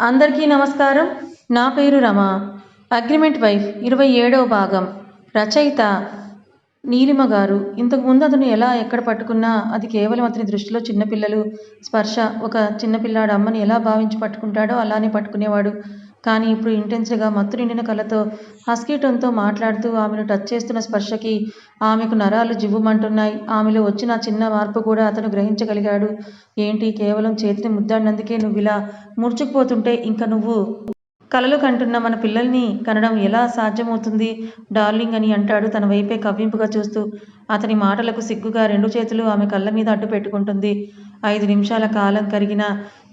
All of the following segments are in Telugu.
అందరికీ నమస్కారం. నా పేరు రమ. అగ్రిమెంట్ వైఫ్ ఇరవై ఏడవ భాగం. రచయిత నీలిమ గారు. ఇంతకుముందు అతను ఎలా ఎక్కడ పట్టుకున్నా అది కేవలం అతని దృష్టిలో చిన్నపిల్లలు స్పర్శ. ఒక చిన్నపిల్లాడు అమ్మని ఎలా భావించి పట్టుకుంటాడో అలానే పట్టుకునేవాడు. కానీ ఇప్పుడు ఇంటెన్స్గా మత్తు నిండిన కళ్ళతో హస్కీటన్తో మాట్లాడుతూ ఆమెను టచ్ చేస్తున్న స్పర్శకి ఆమెకు నరాలు జివ్వుమంటున్నాయి. ఆమెలో వచ్చిన చిన్న మార్పు కూడా అతను గ్రహించగలిగాడు. ఏంటి? కేవలం చేతిని ముద్దాడినందుకే నువ్వు ఇలా ముడుచుకుపోతుంటే ఇంకా నువ్వు కలలు కంటున్న మన పిల్లల్ని కనడం ఎలా సాధ్యమవుతుంది? డార్లింగ్ అని అంటాడు తన వైపే కవ్వింపుగా చూస్తూ. అతని మాటలకు సిగ్గుగా రెండు చేతులు ఆమె కళ్ళ మీద అడ్డు పెట్టుకుంటుంది ఐదు నిమిషాల కాలం కరిగిన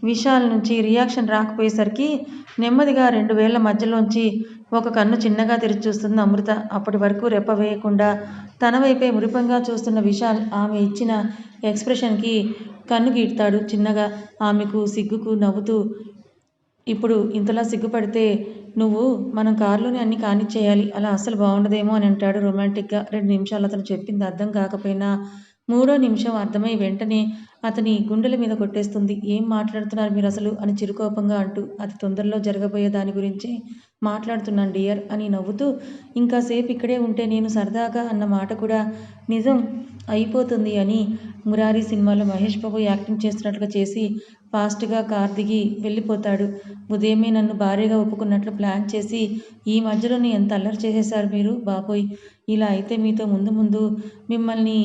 విశాల్ నుంచి రియాక్షన్ రాకపోయేసరికి నెమ్మదిగా రెండు వేళ్ళ మధ్యలోంచి ఒక కన్ను చిన్నగా తెరిచి చూస్తుంది అమృత అప్పటి వరకు రెప్ప వేయకుండా తన వైపే మురిపంగా చూస్తున్న విశాల్ ఆమె ఇచ్చిన ఎక్స్ప్రెషన్కి కన్ను గీడతాడు చిన్నగా. ఆమెకు సిగ్గుకు నవ్వుతూ ఇప్పుడు ఇంతలా సిగ్గుపడితే నువ్వు మనం కారులోనే అన్ని కానిచ్చేయాలి అలా అస్సలు బాగుండదేమో అని అంటాడు రొమాంటిక్గా. రెండు నిమిషాలు అతను చెప్పింది అర్థం కాకపోయినా మూడో నిమిషం అర్థమై వెంటనే అతని గుండెల మీద కొట్టేస్తుంది. ఏం మాట్లాడుతున్నారు మీరు అసలు? అని చిరుకోపంగా అంటూ అతి తొందరలో జరగబోయే దాని గురించి మాట్లాడుతున్నాను డియర్ అని నవ్వుతూ ఇంకా సేపు ఇక్కడే ఉంటే నేను సరదాగా అన్న మాట కూడా నిజం అయిపోతుంది అని మురారి సినిమాలో మహేష్ బాబు యాక్టింగ్ చేస్తున్నట్లుగా చేసి ఫాస్ట్గా కార్ దిగి వెళ్ళిపోతాడు. ఉదయమే నన్ను భారీగా ఒప్పుకున్నట్లు ప్లాన్ చేసి ఈ మధ్యలోనే ఎంత అల్లరి చేసేశారు మీరు? బాబోయ్ ఇలా అయితే మీతో ముందు ముందు మిమ్మల్ని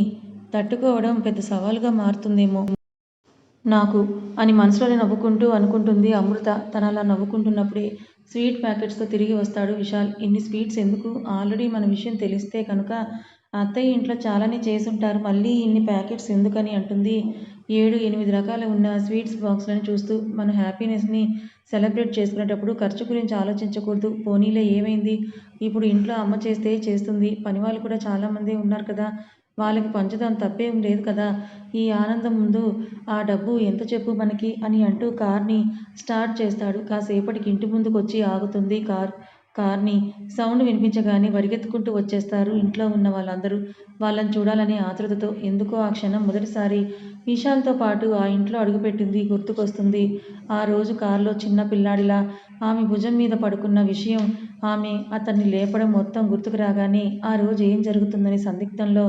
తట్టుకోవడం పెద్ద సవాలుగా మారుతుందేమో. నాకు అని మనసులోనే నవ్వుకుంటూ అనుకుంటుంది అమృత. తన అలా నవ్వుకుంటున్నప్పుడే స్వీట్ ప్యాకెట్స్తో తిరిగి వస్తాడు విశాల్. ఇన్ని స్వీట్స్ ఎందుకు? ఆల్రెడీ మన విషయం తెలిస్తే కనుక అత్తయ్య ఇంట్లో చాలానే చేసుంటారు. మళ్ళీ ఇన్ని ప్యాకెట్స్ ఎందుకని అంటుంది. ఏడు ఎనిమిది రకాల ఉన్న స్వీట్స్ బాక్స్లను చూస్తూ మన హ్యాపీనెస్ని సెలబ్రేట్ చేసుకునేటప్పుడు ఖర్చు గురించి ఆలోచించకూడదు. పోనీలే ఏమైంది? ఇప్పుడు ఇంట్లో అమ్మ చేస్తే చేస్తుంది. పని వాళ్ళు కూడా చాలామంది ఉన్నారు కదా. వాళ్ళకి పంచడం తప్పేం లేదు కదా. ఈ ఆనందం ముందు ఆ డబ్బు ఎంత చెప్పు మనకి అని అంటూ కార్ని స్టార్ట్ చేస్తాడు. కాసేపటికి ఇంటి ముందుకు వచ్చి ఆగుతుంది కార్. కార్ని సౌండ్ వినిపించగానే పరిగెత్తుకుంటూ వచ్చేస్తారు ఇంట్లో ఉన్న వాళ్ళందరూ. వాళ్ళని చూడాలనే ఆతృతతో ఎందుకో ఆ క్షణం మొదటిసారి విశాల్తో పాటు ఆ ఇంట్లో అడుగుపెట్టింది గుర్తుకొస్తుంది. ఆ రోజు కారులో చిన్న పిల్లాడిలా ఆమె భుజం మీద పడుకున్న విషయం ఆమె అతన్ని లేపడం మొత్తం గుర్తుకు రాగానే ఆ రోజు ఏం జరుగుతుందని సందిగ్ధంలో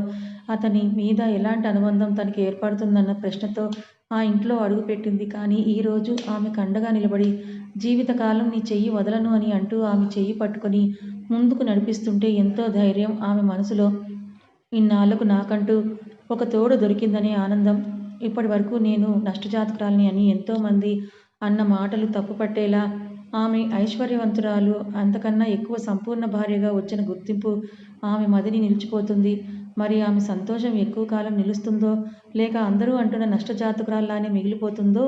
అతని మీద ఎలాంటి అనుబంధం తనకి ఏర్పడుతుందన్న ప్రశ్నతో ఆ ఇంట్లో అడుగుపెట్టింది. కానీ ఈరోజు ఆమె కండగా నిలబడి జీవితకాలం నీ చెయ్యి వదలను అని అంటూ ఆమె చెయ్యి పట్టుకొని ముందుకు నడిపిస్తుంటే ఎంతో ధైర్యం ఆమె మనసులో. ఇన్నాళ్ళకు నాకంటూ ఒక తోడు దొరికిందనే ఆనందం. ఇప్పటి వరకు నేను నష్టజాతకురాలని అని ఎంతోమంది అన్న మాటలు తప్పుపట్టేలా ఆమె ఐశ్వర్యవంతురాలు అంతకన్నా ఎక్కువ సంపూర్ణ భార్యగా వచ్చిన గుర్తింపు ఆమె మదిని నిలిచిపోతుంది. మరి ఆమె సంతోషం ఎక్కువ కాలం నిలుస్తుందో లేక అందరూ అంటున్న నష్టజాతకురాల్లానే మిగిలిపోతుందో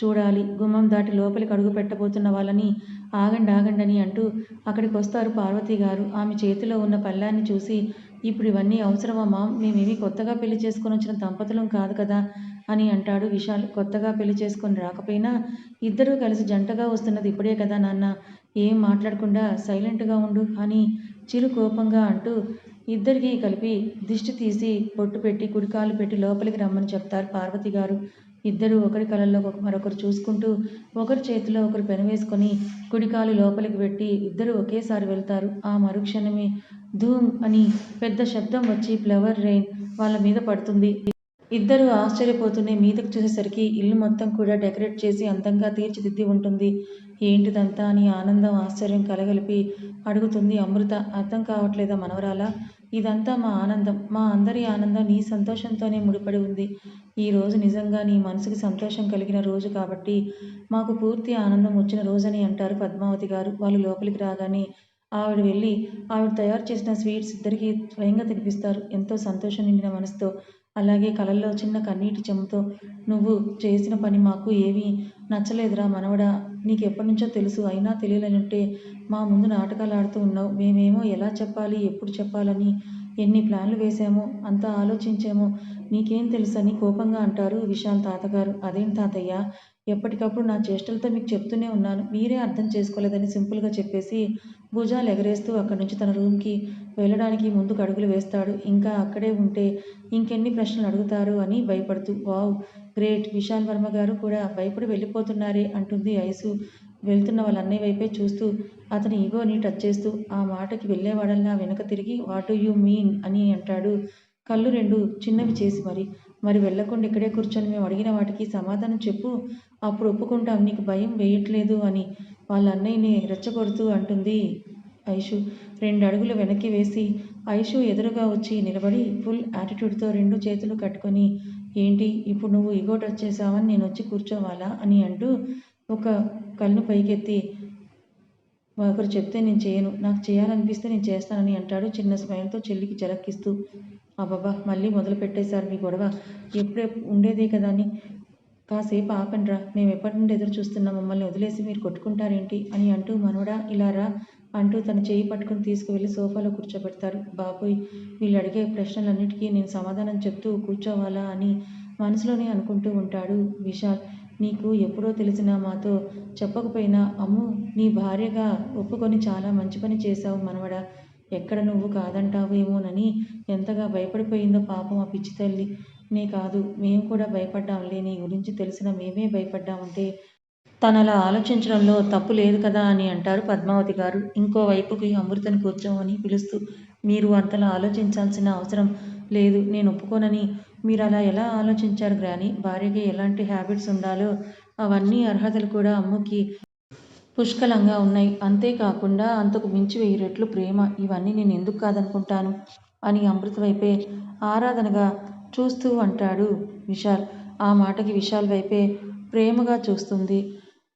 చూడాలి. గుమ్మం దాటి లోపలికి అడుగు పెట్టబోతున్న వాళ్ళని ఆగండి ఆగండి అని అంటూ అక్కడికి వస్తారు పార్వతి గారు. ఆమె చేతిలో ఉన్న పళ్ళాన్ని చూసి ఇప్పుడు ఇవన్నీ అవసరమా మామ్? మేమేమీ కొత్తగా పెళ్ళి చేసుకొని వచ్చిన దంపతులం కాదు కదా అని అంటాడు విశాల్. కొత్తగా పెళ్ళి చేసుకొని రాకపోయినా ఇద్దరూ కలిసి జంటగా వస్తున్నది ఇప్పుడే కదా నాన్న. ఏం మాట్లాడకుండా సైలెంట్గా ఉండు అని చిరు కోపంగా అంటూ ఇద్దరికీ కలిపి దిష్టి తీసి పొట్టు పెట్టి కుడికాలు పెట్టి లోపలికి రమ్మని చెప్తారు పార్వతి గారు. ఇద్దరు ఒకరి కళల్లో మరొకరు చూసుకుంటూ ఒకరి చేతిలో ఒకరు పెనవేసుకొని కుడికాలు లోపలికి పెట్టి ఇద్దరు ఒకేసారి వెళ్తారు. ఆ మరుక్షణమే ధూమ్ అని పెద్ద శబ్దం వచ్చి ఫ్లవర్ రెయిన్ వాళ్ళ మీద పడుతుంది. ఇద్దరు ఆశ్చర్యపోతూనే మీదకు చూసేసరికి ఇల్లు మొత్తం కూడా డెకరేట్ చేసి అందంగా తీర్చిదిద్ది ఉంటుంది. ఏంటిదంతా అని ఆనందం ఆశ్చర్యం కలగలిపి అడుగుతుంది అమృత. అర్థం కావట్లేదా మనవరాలా? ఇదంతా మా ఆనందం. మా అందరి ఆనందం నీ సంతోషంతోనే ముడిపడి ఉంది. ఈరోజు నిజంగా నీ మనసుకి సంతోషం కలిగిన రోజు కాబట్టి మాకు పూర్తి ఆనందం వచ్చిన రోజని అంటారు పద్మావతి గారు. వాళ్ళు లోపలికి రాగానే ఆవిడ వెళ్ళి ఆవిడ తయారు చేసిన స్వీట్స్ ఇద్దరికి స్వయంగా తినిపిస్తారు. ఎంతో సంతోషం నిండిన మనసుతో. అలాగే కళల్లో చిన్న కన్నీటి చెమ్ముతో నువ్వు చేసిన పని మాకు ఏమీ నచ్చలేదురా మనవడా. నీకు ఎప్పటి నుంచో తెలుసు. అయినా తెలియలేనంటే మా ముందు నాటకాలు ఆడుతూ ఉన్నావు. మేమేమో ఎలా చెప్పాలి ఎప్పుడు చెప్పాలని ఎన్ని ప్లాన్లు వేసామో అంతా ఆలోచించామో. నీకేం తెలుసని కోపంగా అంటారు విశాల్ తాతగారు. అదేం తాతయ్య? ఎప్పటికప్పుడు నా చేష్టలతో మీకు చెప్తూనే ఉన్నాను. మీరే అర్థం చేసుకోలేదని సింపుల్గా చెప్పేసి భుజాలు ఎగరేస్తూ అక్కడి నుంచి తన రూమ్కి వెళ్ళడానికి ముందుకు అడుగులు వేస్తాడు. ఇంకా అక్కడే ఉంటే ఇంకెన్ని ప్రశ్నలు అడుగుతారు అని భయపడుతూ వావ్ గ్రేట్ విశాల్ వర్మ గారు కూడా భయపడి వెళ్ళిపోతున్నారే అంటుంది ఐసు. వెళ్తున్న వాళ్ళ అన్నయ్య వైపే చూస్తూ అతని ఈగోని టచ్ చేస్తూ ఆ మాటకి వెళ్ళేవాడల్లా వెనక తిరిగి వాట్ యు యూ మీన్ అని అంటాడు. కళ్ళు రెండు చిన్నవి చేసి మరి మరి వెళ్ళకుండా ఇక్కడే కూర్చొని మేము అడిగిన వాటికి సమాధానం చెప్పు అప్పుడు ఒప్పుకుంటాం నీకు భయం వేయట్లేదు అని వాళ్ళ అన్నయ్యని రెచ్చగొడుతూ అంటుంది. ఐషు రెండు అడుగులు వెనక్కి వేసి ఐషు ఎదురుగా వచ్చి నిలబడి ఫుల్ యాటిట్యూడ్తో రెండు చేతులు కట్టుకొని ఏంటి ఇప్పుడు నువ్వు ఇగో టచ్ చేసావని నేను వచ్చి కూర్చోవాలా? అని అంటూ ఒక కళ్ళు పైకెత్తి ఒకరు చెప్తే నేను చేయను నాకు చేయాలనిపిస్తే నేను చేస్తానని అంటాడు చిన్న స్మైల్తో చెల్లికి జలక్కిస్తూ. అబ్బబ్బా మళ్ళీ మొదలు పెట్టేశారు మీ గొడవ. ఎప్పుడే ఉండేదే కదా అని. కాసేపు ఆపండ్రా మేము ఎప్పటి నుండి ఎదురు చూస్తున్నాం మమ్మల్ని వదిలేసి మీరు కొట్టుకుంటారేంటి? అని అంటూ మనవడా ఇలా రా అంటూ తన చేయి పట్టుకుని తీసుకువెళ్ళి సోఫాలో కూర్చోబెడతారు బాబోయ్ వీళ్ళు అడిగే ప్రశ్నలన్నిటికీ నేను సమాధానం చెప్తూ కూర్చోవాలా అని మనసులోనే అనుకుంటూ ఉంటాడు విశాల్. నీకు ఎప్పుడో తెలిసినా మాతో చెప్పకపోయినా అమ్ము నీ భార్యగా ఒప్పుకొని చాలా మంచి పని చేశావు మనవడా. ఎక్కడ నువ్వు కాదంటావేమోనని ఎంతగా భయపడిపోయిందో పాపం ఆ పిచ్చి తల్లి. నే కాదు మేము కూడా భయపడ్డాంలే. నీ గురించి తెలిసిన మేమే భయపడ్డామంటే తనలా ఆలోచించడంలో తప్పు లేదు కదా అని అంటారు పద్మావతి గారు. ఇంకోవైపుకి అమృతని కూర్చోమని పిలుస్తూ మీరు అంతలా ఆలోచించాల్సిన అవసరం లేదు నేను ఒప్పుకోనని. మీరు అలా ఎలా ఆలోచించారు గ్రాని? భార్యకి ఎలాంటి హ్యాబిట్స్ ఉండాలో? అవన్నీ అర్హతలు కూడా అమ్ముకి పుష్కలంగా ఉన్నాయి. అంతేకాకుండా అంతకు మించి వెయ్యి రెట్లు ప్రేమ ఇవన్నీ నేను ఎందుకు కాదనుకుంటాను? అని అమృత వైపే ఆరాధనగా చూస్తూ అంటాడు విశాల్. ఆ మాటకి విశాల్ వైపే ప్రేమగా చూస్తుంది.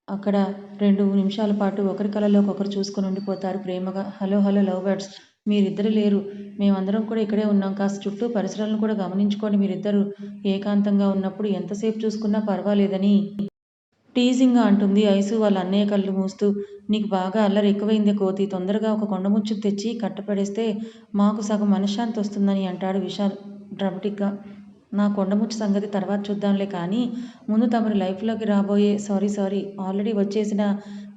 అక్కడ రెండు నిమిషాల పాటు ఒకరి కళ్ళలోకి ఒకరు చూసుకొని ఉండిపోతారు ప్రేమగా. Hello hello love birds. మీరిద్దరు లేరు. మేమందరం కూడా ఇక్కడే ఉన్నాం. కాస్త చుట్టూ పరిసరాలను కూడా గమనించుకోండి. మీరిద్దరు ఏకాంతంగా ఉన్నప్పుడు ఎంతసేపు చూసుకున్నా పర్వాలేదని. టీజింగ్గా అంటుంది ఐసు వాళ్ళ అన్నయ్య కళ్ళు మూస్తూ. నీకు బాగా అల్లరి ఎక్కువైంది కోతి. తొందరగా ఒక కొండముచ్చు తెచ్చి కట్టపడేస్తే మాకు సగం మనశ్శాంతి వస్తుందని అంటాడు విశాల్ డ్రమటిక్గా. నా కొండముచ్చు సంగతి తర్వాత చూద్దాంలే కానీ ముందు తమరి లైఫ్లోకి రాబోయే సారీ సారీ ఆల్రెడీ వచ్చేసిన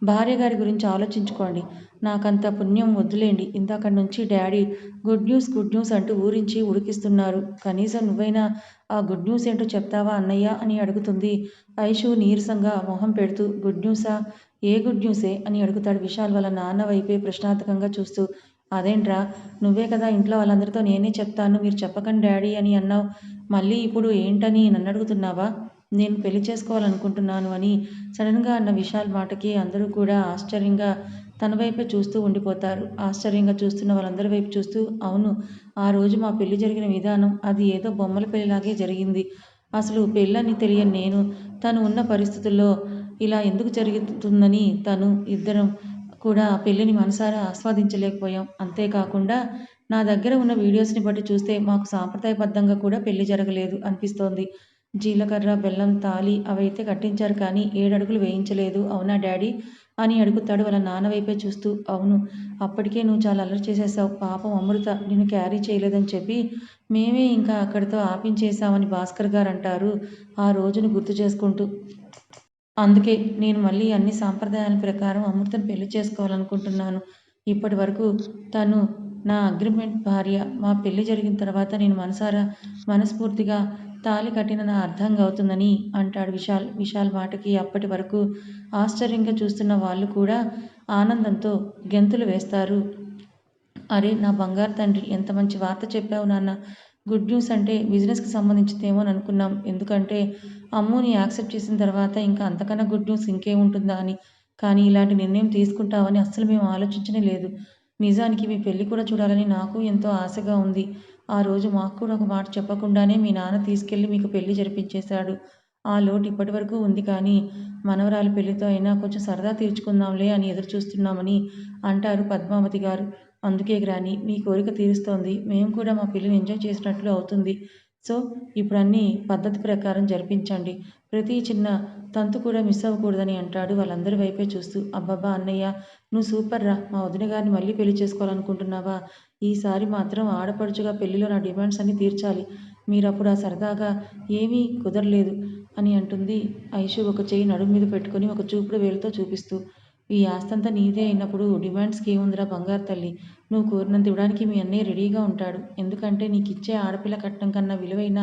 భార్య గారి గురించి ఆలోచించుకోండి. నాకంత పుణ్యం వద్దులేండి. ఇందాక నుంచి daddy good news good news అంటూ ఊరించి ఉడికిస్తున్నారు. కనీసం నువ్వైనా ఆ గుడ్ న్యూస్ ఏంటో చెప్తావా అన్నయ్య అని అడుగుతుంది. ఐషు నీరసంగా మొహం పెడుతూ గుడ్ న్యూసా? A good న్యూసే? అని అడుగుతాడు విశాల్ వాళ్ళ నాన్న వైపే ప్రశ్నార్థకంగా చూస్తూ. అదేంట్రా? నువ్వే కదా ఇంట్లో వాళ్ళందరితో నేనే చెప్తాను మీరు చెప్పకండి డాడీ అని అన్నావు. మళ్ళీ ఇప్పుడు ఏంటని నన్ను అడుగుతున్నావా? నేను పెళ్ళి చేసుకోవాలనుకుంటున్నాను అని సడన్గా అన్న విశాల్ మాటకి అందరూ కూడా ఆశ్చర్యంగా తన వైపే చూస్తూ ఉండిపోతారు. ఆశ్చర్యంగా చూస్తున్న వాళ్ళందరి వైపు చూస్తూ అవును ఆ రోజు మా పెళ్ళి జరిగిన విధానం అది ఏదో బొమ్మల పెళ్ళిలాగే జరిగింది. అసలు పెళ్ళని తెలియని నేను తను ఉన్న పరిస్థితుల్లో ఇలా ఎందుకు జరుగుతుందని తను ఇద్దరం కూడా ఆ పెళ్ళిని మనసారా ఆస్వాదించలేకపోయాం. అంతేకాకుండా నా దగ్గర ఉన్న వీడియోస్ని బట్టి చూస్తే మాకు సాంప్రదాయబద్ధంగా కూడా పెళ్ళి జరగలేదు అనిపిస్తోంది. జీలకర్ర బెల్లం తాలి అవైతే కట్టించారు కానీ ఏడడుగులు వేయించలేదు. అవునా డాడీ? అని అడుగుతాడు వాళ్ళ నాన్న వైపే చూస్తూ. అవును అప్పటికే నువ్వు చాలా అల్లరి చేసేసావు. పాపం అమృత నిన్ను క్యారీ చేయలేదని చెప్పి మేమే ఇంకా అక్కడితో ఆపించేశామని భాస్కర్ గారు అంటారు ఆ రోజును గుర్తు చేసుకుంటూ. అందుకే నేను మళ్ళీ అన్ని సాంప్రదాయాల ప్రకారం అమృతను పెళ్ళి చేసుకోవాలనుకుంటున్నాను. ఇప్పటి వరకు తను నా అగ్రిమెంట్ భార్య మా పెళ్ళి జరిగిన తర్వాత నేను మనసారా మనస్ఫూర్తిగా తాళి కట్టిన నా అర్థంగా అవుతుందని అంటాడు విశాల్. విశాల్ మాటకి అప్పటి వరకు ఆశ్చర్యంగా చూస్తున్న వాళ్ళు కూడా ఆనందంతో గెంతులు వేస్తారు. అరే నా బంగారు తండ్రి ఎంత మంచి వార్త చెప్పావు నాన్న. గుడ్ న్యూస్ అంటే బిజినెస్కి సంబంధించిందేమో అని అనుకున్నాం. ఎందుకంటే అమ్ముని యాక్సెప్ట్ చేసిన తర్వాత ఇంకా అంతకన్నా గుడ్ న్యూస్ ఇంకేముంటుందా అని. కానీ ఇలాంటి నిర్ణయం తీసుకుంటామని అస్సలు మేము ఆలోచించనే లేదు. నిజానికి మీ పెళ్ళి కూడా చూడాలని నాకు ఎంతో ఆశగా ఉంది. ఆ రోజు మాకు కూడా ఒక మాట చెప్పకుండానే మీ నాన్న తీసుకెళ్ళి మీకు పెళ్ళి జరిపించేశాడు. ఆ లోటు ఇప్పటి వరకు ఉంది కానీ మనవరాలి పెళ్ళితో అయినా కొంచెం సరదా తీర్చుకుందాంలే అని ఎదురు చూస్తున్నామని అంటారు పద్మావతి గారు. అందుకే గ్రాని మీ కోరిక తీరుస్తోంది. మేము కూడా మా పెళ్ళిని ఎంజాయ్ చేసినట్లు అవుతుంది. సో ఇప్పుడు అన్నీ పద్ధతి ప్రకారం జరిపించండి. ప్రతి చిన్న తంతు కూడా మిస్ అవ్వకూడదని అంటాడు వాళ్ళందరి వైపే చూస్తూ. అబ్బబ్బా అన్నయ్య నువ్వు సూపర్ రా. మా వదిన గారిని మళ్ళీ పెళ్ళి చేసుకోవాలనుకుంటున్నావా? ఈసారి మాత్రం ఆడపడుచుగా పెళ్ళిలో నా డిమాండ్స్ అన్ని తీర్చాలి. మీరప్పుడు ఆ సరదాగా ఏమీ కుదరలేదు అని అంటుంది ఐషు ఒక చెయ్యి నడుము మీద పెట్టుకొని ఒక చూపుడు వేలుతో చూపిస్తూ. ఈ ఆస్తంతా నీదే అయినప్పుడు డిమాండ్స్కి ఏముందిరా బంగారు తల్లి నువ్వు కోరినంత ఇవ్వడానికి మీ అన్నయ్య రెడీగా ఉంటాడు ఎందుకంటే నీకు ఇచ్చే ఆడపిల్ల కట్నం కన్నా విలువైన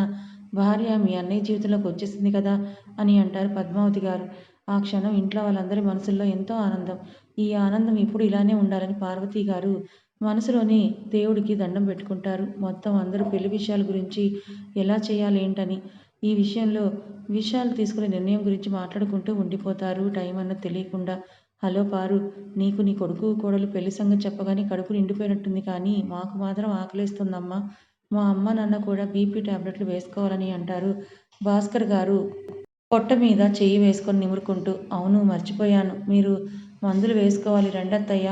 భార్య మీ అన్నయ్య జీవితంలోకి వచ్చేసింది కదా అని అంటారు పద్మావతి గారు ఆ క్షణం ఇంట్లో వాళ్ళందరి మనసుల్లో ఎంతో ఆనందం. ఈ ఆనందం ఇప్పుడు ఇలానే ఉండాలని పార్వతి గారు మనసులోనే దేవుడికి దండం పెట్టుకుంటారు. మొత్తం అందరూ పెళ్ళి విషయాల గురించి ఎలా చేయాలి ఏంటని. ఈ విషయంలో విషయాలు తీసుకునే నిర్ణయం గురించి మాట్లాడుకుంటూ ఉండిపోతారు టైం అన్నది తెలియకుండా. హలో పారు నీకు నీ కొడుకు కోడలు పెళ్ళి సంగతి చెప్పగానే కడుపు నిండిపోయినట్టుంది కానీ మాకు మాత్రం ఆకలేస్తుందమ్మా. మా అమ్మ నాన్న కూడా బీపీ టాబ్లెట్లు వేసుకోవాలని అంటారు భాస్కర్ గారు పొట్ట మీద చెయ్యి వేసుకొని నిమురుకుంటూ. అవును మర్చిపోయాను. మీరు మందులు వేసుకోవాలి రండత్తయ్య.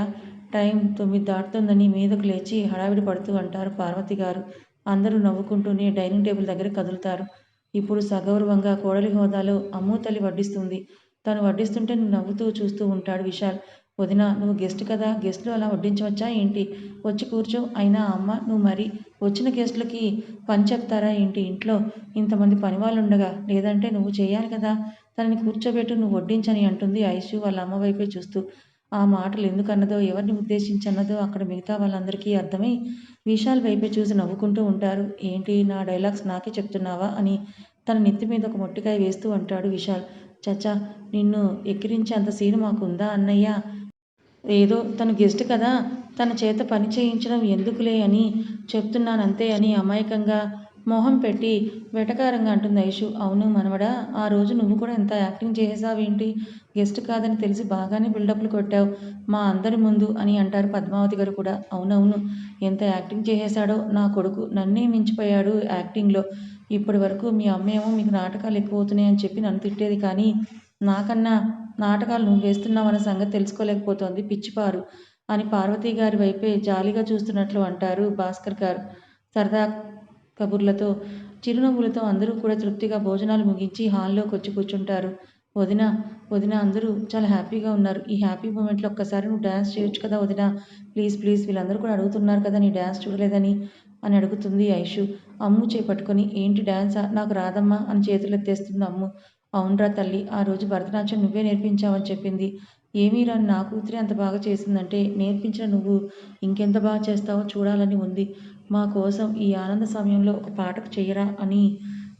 టైం తొమ్మిది దాటుతుందని మీదకు లేచి హడావిడి పడుతూ అంటారు పార్వతి గారు. అందరూ నవ్వుకుంటూనే డైనింగ్ టేబుల్ దగ్గర కదులుతారు. ఇప్పుడు సగౌరవంగా కోడలి హోదాలో అమ్మూ తల్లి వడ్డిస్తుంది. తను వడ్డిస్తుంటే నవ్వుతూ చూస్తూ ఉంటాడు విశాల్. వదినా నువ్వు గెస్ట్ కదా గెస్ట్లు అలా వడ్డించవచ్చా ఏంటి? వచ్చి కూర్చో. అయినా అమ్మ నువ్వు మరి వచ్చిన గెస్టులకి పని చెప్తారా ఏంటి ఇంట్లో ఇంతమంది పని వాళ్ళుండగా లేదంటే నువ్వు చేయాలి కదా. తనని కూర్చోబెట్టు నువ్వు వడ్డించని అంటుంది ఐషు వాళ్ళ అమ్మ వైపే చూస్తూ. ఆ మాటలు ఎందుకన్నదో ఎవరిని ఉద్దేశించి అన్నదో అక్కడ మిగతా వాళ్ళందరికీ అర్థమై విశాల్ వైపే చూసి నవ్వుకుంటూ ఉంటారు. ఏంటి నా డైలాగ్స్ నాకే చెప్తున్నావా అని తన నెత్తి మీద ఒక మొట్టికాయ వేస్తూ అంటాడు విశాల్. చచా నిన్ను ఎక్కిరించే అంత సీను మాకు ఉందా అన్నయ్యా? ఏదో తను గెస్ట్ కదా తన చేత పని చేయించడం ఎందుకులే అని చెప్తున్నానంతే అని అమాయకంగా మొహం పెట్టి వెటకారంగా అంటుంది ఐషు. అవును మనవడా ఆ రోజు నువ్వు కూడా ఎంత యాక్టింగ్ చేసేసావేంటి గెస్ట్ కాదని తెలిసి బాగానే బిల్డప్లు కొట్టావు మా అందరి ముందు అని అంటారు పద్మావతి గారు కూడా. అవునవును ఎంత యాక్టింగ్ చేసేసాడో నా కొడుకు నన్నే మించిపోయాడు యాక్టింగ్లో. ఇప్పటి వరకు మీ అమ్మేమో మీకు నాటకాలు ఎక్కువ అవుతున్నాయని చెప్పి నన్ను తిట్టేది కానీ నాకన్నా నాటకాలు నువ్వు వేస్తున్నావన్న సంగతి తెలుసుకోలేకపోతోంది పిచ్చిపారు అని పార్వతి గారి వైపే జాలిగా చూస్తున్నట్లు అంటారు భాస్కర్ గారు. సరదా కబుర్లతో చిరునవ్వులతో అందరూ కూడా తృప్తిగా భోజనాలు ముగించి హాల్లోకి వచ్చి కూర్చుంటారు. వదిన వదినా అందరూ చాలా హ్యాపీగా ఉన్నారు. ఈ హ్యాపీ మూమెంట్లో ఒక్కసారి నువ్వు డ్యాన్స్ చేయొచ్చు కదా వదినా ప్లీజ్ ప్లీజ్ వీళ్ళందరూ కూడా అడుగుతున్నారు కదా నీ డ్యాన్స్ చూడలేదని అని అడుగుతుంది ఐషు. అమ్ము చేపట్టుకొని ఏంటి డాన్సా నాకు రాదమ్మా అని చేతులెత్తేస్తుంది అమ్ము. అవునరా తల్లి ఆ రోజు భరతనాట్యం నువ్వే నేర్పించావని చెప్పింది. ఏమీ రాని నా కూతురి అంత బాగా చేసిందంటే నేర్పించిన నువ్వు ఇంకెంత బాగా చేస్తావో చూడాలని ఉంది. మా కోసం ఈ ఆనంద సమయంలో ఒక పాటకు చెయ్యరా అని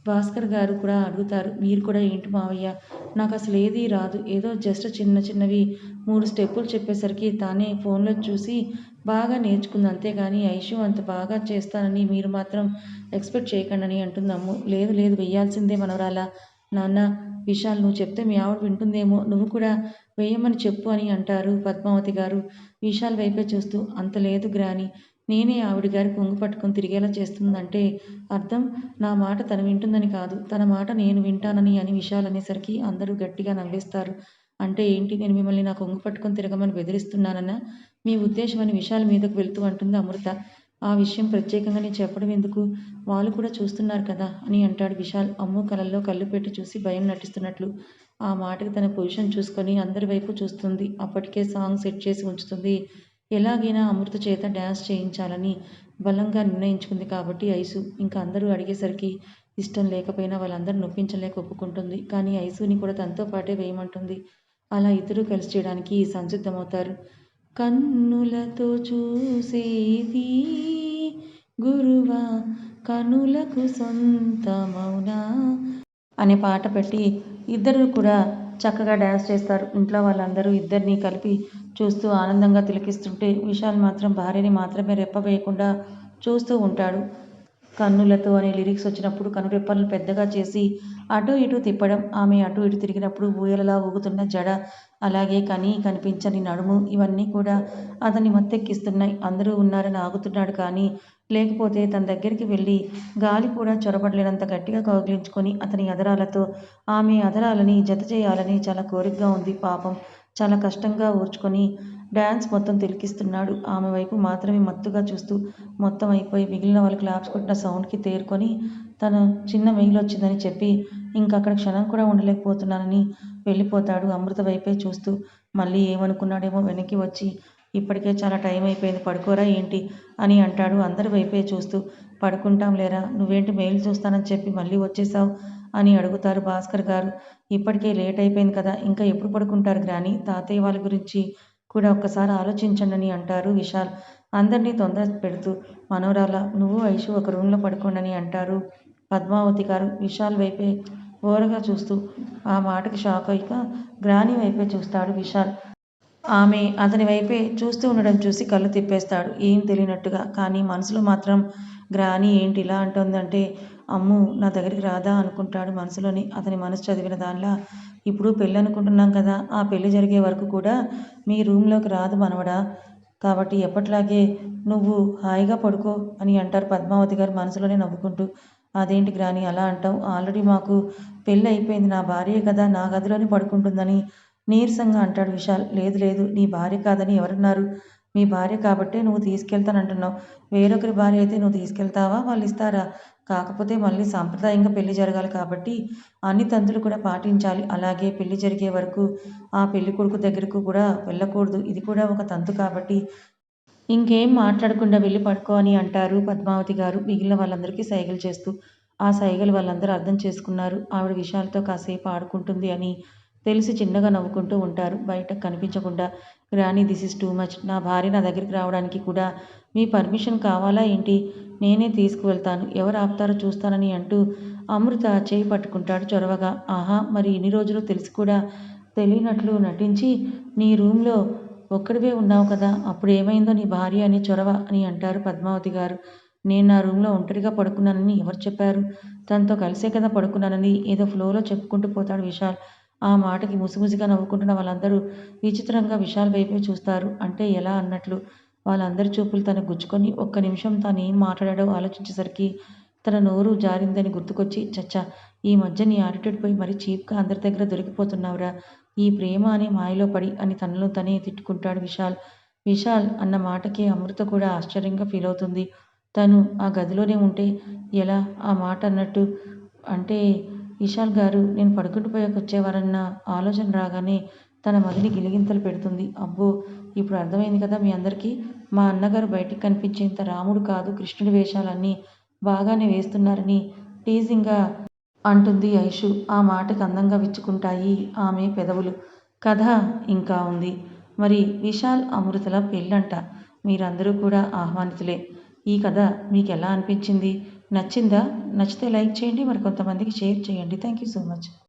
భాస్కర్ గారు కూడా అడుగుతారు. మీరు కూడా ఏంటి మావయ్య నాకు అసలు ఏది రాదు. ఏదో జస్ట్ చిన్న చిన్నవి మూడు స్టెప్పులు చెప్పేసరికి తానే ఫోన్లో చూసి బాగా నేర్చుకుంది అంతేగాని ఐషు అంత బాగా చేస్తానని మీరు మాత్రం ఎక్స్పెక్ట్ చేయకండని అంటుంది లేదు లేదు వెయ్యాల్సిందే మనవరాలా. నాన్న విశాల్ నువ్వు చెప్తే మీ ఆవిడ వింటుందేమో నువ్వు కూడా వేయమని చెప్పు అని అంటారు పద్మావతి గారు విశాల్ వైపే చూస్తూ. అంత లేదు గ్రాని నేనే ఆవిడ గారి కొంగు పట్టుకొని తిరిగేలా చేస్తుందంటే అర్థం నా మాట తను వింటుందని కాదు. తన మాట నేను వింటానని అని విషయాలు అనేసరికి అందరూ గట్టిగా నవ్వేస్తారు. అంటే ఏంటి నేను మిమ్మల్ని నా కొంగు పట్టుకొని తిరగమని బెదిరిస్తున్నానన్నా మీ ఉద్దేశం అని విషయాల మీదకు వెళ్తూ అంటుంది అమృత. ఆ విషయం ప్రత్యేకంగా నేను చెప్పడం ఎందుకు? వాళ్ళు కూడా చూస్తున్నారు కదా అని అంటాడు విశాల్ అమ్ము కళ్ళల్లో కళ్ళు పెట్టి చూసి భయం నటిస్తున్నట్లు. ఆ మాటకి తన పొజిషన్ చూసుకొని అందరి వైపు చూస్తుంది. అప్పటికే సాంగ్ సెట్ చేసి ఉంచుతుంది. ఎలాగైనా అమృత చేత డ్యాన్స్ చేయించాలని బలంగా నిర్ణయించుకుంది కాబట్టి ఐసు ఇంక అందరూ అడిగేసరికి ఇష్టం లేకపోయినా వాళ్ళందరూ నొప్పించలేక ఒప్పుకుంటుంది. కానీ ఐసుని కూడా తనతో పాటే వేయమంటుంది. అలా ఇద్దరూ కలిసి చేయడానికి సంసిద్ధమవుతారు. కన్నులతో చూసేది గురువా కనులకు సొంతమౌనా అనే పాట పెట్టి ఇద్దరు కూడా చక్కగా డ్యాన్స్ చేస్తారు. ఇంట్లో వాళ్ళందరూ ఇద్దరినీ కలిపి చూస్తూ ఆనందంగా తిలకిస్తుంటే విశాల్ మాత్రం భార్యని మాత్రమే రెప్ప వేయకుండా చూస్తూ ఉంటాడు. కన్నులతో అనే లిరిక్స్ వచ్చినప్పుడు కనురెప్పలను పెద్దగా చేసి అటు ఇటు తిప్పడం, ఆమె అటు ఇటు తిరిగినప్పుడు ఊయలలా ఊగుతున్న జడ, అలాగే కనీ కనిపించని నడుము ఇవన్నీ కూడా అతన్ని మత్తెక్కిస్తున్నాయి. అందరూ ఉన్నారని ఆగుతున్నాడు కానీ లేకపోతే తన దగ్గరికి వెళ్ళి గాలి కూడా చొరబడలేనంత గట్టిగా కౌగిలించుకొని అతని అదరాలతో ఆమె అదరాలని జత చేయాలని చాలా కోరికగా ఉంది పాపం. చాలా కష్టంగా ఊర్చుకొని డ్యాన్స్ మొత్తం తిలికిస్తున్నాడు ఆమె వైపు మాత్రమే మత్తుగా చూస్తూ మొత్తం అయిపోయి మిగిలిన వాళ్ళు క్లాప్స్ కొట్టిన సౌండ్కి తేరుకొని తను చిన్న మెయిలొచ్చిందని చెప్పి ఇంకక్కడ క్షణం కూడా ఉండలేకపోతున్నానని వెళ్ళిపోతాడు అమృత వైపే చూస్తూ. మళ్ళీ ఏమనుకున్నాడేమో వెనక్కి వచ్చి ఇప్పటికే చాలా టైం అయిపోయింది. పడుకోరా ఏంటి? అని అంటాడు. అందరి వైపే చూస్తూ. పడుకుంటాం లేరా? నువ్వేంటి మెయిల్ చూస్తానని చెప్పి మళ్ళీ వచ్చేసావు అని అడుగుతారు భాస్కర్ గారు. ఇప్పటికే లేట్ అయిపోయింది కదా ఇంకా ఎప్పుడు పడుకుంటారు గ్రాని? తాతయ్య వాళ్ళ గురించి కూడా ఒక్కసారి ఆలోచించండని అంటారు విశాల్. అందరినీ తొందర పెడుతూ. మనోరాల నువ్వు ఐషు ఒక రూంలో పడుకోండని అంటారు పద్మావతి గారు. విశాల్ వైపే ఓరగా చూస్తూ ఆ మాటకి షాక్ అయ్యాక గ్రాని వైపే చూస్తాడు విశాల్. ఆమె అతని వైపే చూస్తూ ఉండడం చూసి కళ్ళు తిప్పేస్తాడు. ఏం తెలియనట్టుగా. కానీ మనసులో మాత్రం గ్రాని ఏంటి ఇలా అంటుందంటే అమ్ము నా దగ్గరికి రాదా అనుకుంటాడు మనసులోని అతని మనసు చదివిన దానిలా. ఇప్పుడు పెళ్ళి అనుకుంటున్నాం కదా ఆ పెళ్ళి జరిగే వరకు కూడా మీ రూమ్లోకి రాదు మనవడా. కాబట్టి ఎప్పట్లాగే నువ్వు హాయిగా పడుకో అని అంటారు పద్మావతి గారు మనసులోనే నవ్వుకుంటూ. అదేంటి గ్రాని అలా అంటావు? ఆల్రెడీ మాకు పెళ్ళి అయిపోయింది నా భార్య కదా నా గదిలోనే పడుకుంటుందని నీరసంగా అంటాడు విశాల్. లేదు లేదు నీ భార్య కాదని ఎవరన్నారు? మీ భార్య కాబట్టే నువ్వు తీసుకెళ్తానంటున్నావు. వేరొకరి భార్య అయితే నువ్వు తీసుకెళ్తావా? వాళ్ళు ఇస్తారా? కాకపోతే మళ్ళీ సాంప్రదాయంగా పెళ్ళి జరగాలి కాబట్టి అన్ని తంతులు కూడా పాటించాలి. అలాగే పెళ్ళి జరిగే వరకు ఆ పెళ్ళి కొడుకు దగ్గరకు కూడా వెళ్ళకూడదు. ఇది కూడా ఒక తంతు కాబట్టి ఇంకేం మాట్లాడకుండా వెళ్ళి పడుకో అని అంటారు పద్మావతి గారు. మిగిలిన వాళ్ళందరికీ సైగలు చేస్తూ ఆ సైగలు వాళ్ళందరూ అర్థం చేసుకున్నారు. ఆవిడ విషయాలతో కాసేపు ఆడుకుంటుంది అని తెలిసి చిన్నగా నవ్వుకుంటూ ఉంటారు. బయట కనిపించకుండా రాణి దిస్ ఇస్ టూ మచ్ నా భార్య నా దగ్గరికి రావడానికి కూడా మీ పర్మిషన్ కావాలా ఏంటి? నేనే తీసుకువెళ్తాను. ఎవరు ఆపుతారో చూస్తానని అంటూ అమృత చేయి పట్టుకుంటాడు చొరవగా. ఆహా మరి ఇన్ని రోజులు తెలిసి కూడా తెలియనట్లు నటించి నీ రూమ్లో ఒక్కడివే ఉన్నావు కదా అప్పుడు ఏమైందో నీ భార్య అని చొరవ అని అంటారు పద్మావతి గారు. నేను నా రూమ్లో ఒంటరిగా పడుకున్నానని ఎవరు చెప్పారు? తనతో కలిసే కదా పడుకున్నానని ఏదో ఫ్లోలో చెప్పుకుంటూ పోతాడు విశాల్. ఆ మాటకి ముసిముసిగా నవ్వుకుంటున్న వాళ్ళందరూ విచిత్రంగా విశాల్ వైపే చూస్తారు. అంటే ఎలా అన్నట్లు వాళ్ళందరి చూపులు తను గుచ్చుకొని ఒక్క నిమిషం తాను ఏం మాట్లాడాడో ఆలోచించేసరికి తన నోరు జారిందని గుర్తుకొచ్చి చచ్చా ఈ మధ్య నీ యాటిట్యూడ్ పోయి మరీ చీప్గా అందరి దగ్గర దొరికిపోతున్నావురా. ఈ ప్రేమ అనే మాయలో పడి అని తనలో తనే తిట్టుకుంటాడు విశాల్. విశాల్ అన్న మాటకి అమృత కూడా ఆశ్చర్యంగా ఫీల్ అవుతుంది. తను ఆ గదిలోనే ఉంటే ఎలా ఆ మాట అన్నట్టు అంటే విశాల్ గారు నేను పడుకుంటూ పోయాక వచ్చేవారన్న ఆలోచన రాగానే తన మదిని గిలిగింతలు పెడుతుంది. అబ్బో ఇప్పుడు అర్థమైంది కదా మీ అందరికీ. మా అన్నగారు బయటికి కనిపించేంత రాముడు కాదు కృష్ణుడి వేషాలన్నీ బాగానే వేస్తున్నారని టీజింగ్గా అంటుంది ఐషు. ఆ మాటకి అందంగా విచ్చుకుంటాయి ఆమె పెదవులు. కథ ఇంకా ఉంది. మరి విశాల్ అమృతల పెళ్ళంట. మీరందరూ కూడా ఆహ్వానితులే. ఈ కథ మీకు ఎలా అనిపించింది? నచ్చిందా? నచ్చితే లైక్ చేయండి. మరి కొంతమందికి షేర్ చేయండి. Thank you so much